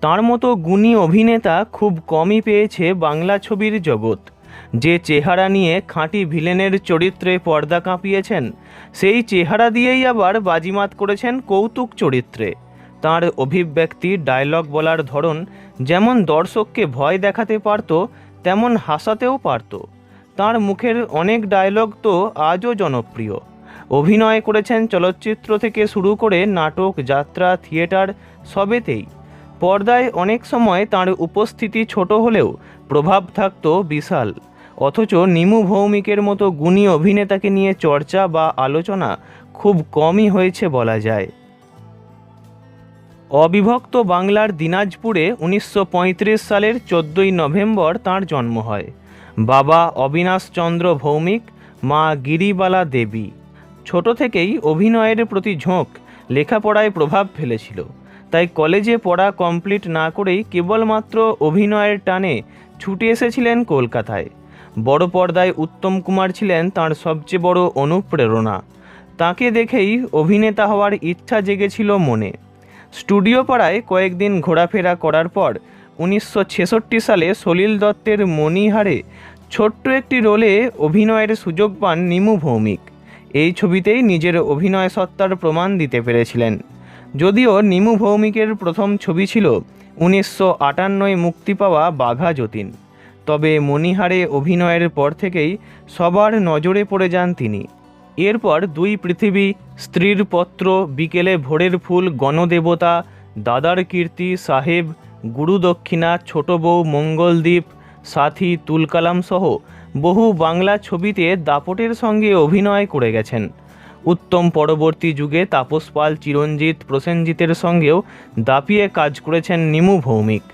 তার মতো গুণী অভিনেতা খুব কমই পেয়েছে বাংলা ছবির জগৎ। যে চেহারা নিয়ে খাঁটি ভিলেনের চরিত্রে পর্দা কাঁপিয়েছেন, সেই চেহারা দিয়েই আবার বাজিমাত করেছেন কৌতুক চরিত্রে। তার অভিব্যক্তি, ডায়লগ বলার ধরন যেমন দর্শককে ভয় দেখাতে পারত, তেমন হাসাতেও পারত। তার মুখের অনেক ডায়লগ তো আজও জনপ্রিয়। অভিনয় করেছেন চলচ্চিত্র থেকে শুরু করে নাটক, যাত্রা, থিয়েটার সবেতেই। পর্দায় অনেক সময় তার উপস্থিতি ছোট হলেও প্রভাব থাকত বিশাল। অথচ নিমু ভৌমিকের মতো গুণী অভিনেতাকে নিয়ে চর্চা বা আলোচনা খুব কমই হয়েছে বলা যায়। অবিভক্ত বাংলার দিনাজপুরে উনিশশো পঁয়ত্রিশ সালের চোদ্দোই নভেম্বর তার জন্ম হয়। বাবা অবিনাশ চন্দ্র ভৌমিক, মা গিরিবালা দেবী। ছোট থেকেই অভিনয়ের প্রতি ঝোঁক, লেখাপড়ায় প্রভাব ফেলেছিল। তাই কলেজে পড়া কমপ্লিট না করেই কেবলমাত্র অভিনয়ের টানে ছুটে এসেছিলেন কলকাতায়। বড় পর্দায় উত্তম কুমার ছিলেন তার সবচেয়ে বড় অনুপ্রেরণা। তাকে দেখেই অভিনেতা হওয়ার ইচ্ছা জেগেছিল মনে। স্টুডিও পাড়ায় কয়েকদিন ঘোরাফেরা করার পর উনিশশো ছেষট্টি সালে সলিল দত্তের মণিহারে ছোট্ট একটি রোলে অভিনয়ের সুযোগ পান নিমু ভৌমিক। এই ছবিতেই নিজের অভিনয় সত্তার প্রমাণ দিতে পেরেছিলেন। যদিও নিমু ভৌমিকের প্রথম ছবি ছিল উনিশশো আটান্নয় মুক্তি পাওয়া বাঘা যতীন। তবে মণিহারে অভিনয়ের পর থেকেই সবার নজরে পড়ে যান তিনি। এরপর দুই পৃথিবী, স্ত্রীর পত্র, বিকেলে ভোরের ফুল, গণদেবতা, দাদার কীর্তি, সাহেব গুরুদক্ষিণা ছোট বউ, মঙ্গলদ্বীপ, সাথী, তুলকালাম সহ বহু বাংলা ছবিতে দাপটের সঙ্গে অভিনয় করে গেছেন। উত্তম পরবর্তী যুগে তাপস পাল চিরঞ্জিত প্রসেনজিতের সঙ্গেও দাপিয়ে কাজ করেছেন নিমু ভৌমিক।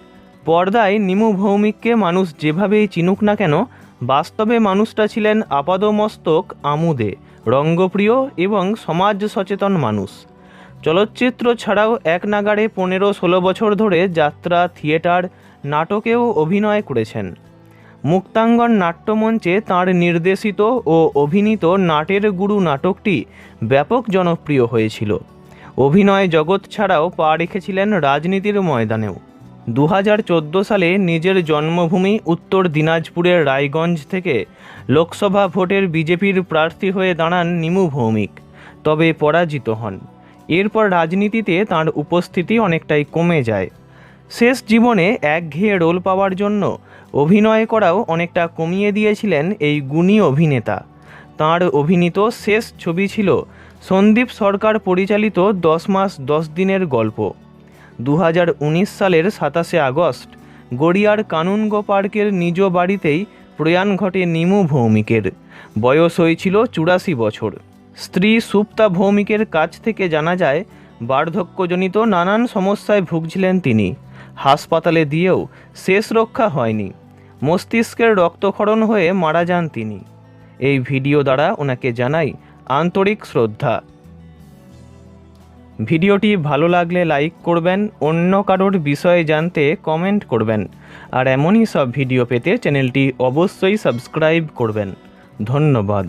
পর্দায় নিমু ভৌমিককে মানুষ যেভাবেই চিনুক না কেন, বাস্তবে মানুষটা ছিলেন আপাদমস্তক আমুদে, রঙ্গপ্রিয় এবং সমাজ সচেতন মানুষ। চলচ্চিত্র ছাড়াও এক নাগাড়ে পনেরো ষোলো বছর ধরে যাত্রা, থিয়েটার, নাটকেও অভিনয় করেছেন। মুক্তাঙ্গন নাট্যমঞ্চে তাঁর নির্দেশিত ও অভিনীত নাটের গুরু নাটকটি ব্যাপক জনপ্রিয় হয়েছিল। অভিনয় জগৎ ছাড়াও পা রেখেছিলেন রাজনীতির ময়দানেও। দু হাজার চোদ্দ সালে নিজের জন্মভূমি উত্তর দিনাজপুরের রায়গঞ্জ থেকে লোকসভা ভোটের বিজেপির প্রার্থী হয়ে দাঁড়ান নিমু ভৌমিক, তবে পরাজিত হন। এরপর রাজনীতিতে তার উপস্থিতি অনেকটাই কমে যায়। শেষ জীবনে একঘেয়ে রোল পাওয়ার জন্য অভিনয় করাও অনেকটা কমিয়ে দিয়েছিলেন এই গুণী অভিনেতা। তাঁর অভিনীত শেষ ছবি ছিল সন্দীপ সরকার পরিচালিত দশ মাস দশ দিনের গল্প। দু হাজার উনিশ সালের সাতাশে আগস্ট গড়িয়ার কানুনগো পার্কের নিজ বাড়িতেই প্রয়াণ ঘটে নিমু ভৌমিকের। বয়স হয়েছিল চুরাশি বছর। স্ত্রী সুপ্তা ভৌমিকের কাছ থেকে জানা যায়, বার্ধক্যজনিত নানান সমস্যায় ভুগছিলেন তিনি। হাসপাতালে দিয়েও শেষ রক্ষা হয়নি। মস্তিষ্কের রক্তক্ষরণ হয়ে মারা যান তিনি। এই ভিডিও দ্বারা ওনাকে জানাই আন্তরিক শ্রদ্ধা। ভিডিওটি ভালো লাগলে লাইক করবেন, অন্য কারোর বিষয়ে জানতে কমেন্ট করবেন, আর এমনই সব ভিডিও পেতে চ্যানেলটি অবশ্যই সাবস্ক্রাইব করবেন। ধন্যবাদ।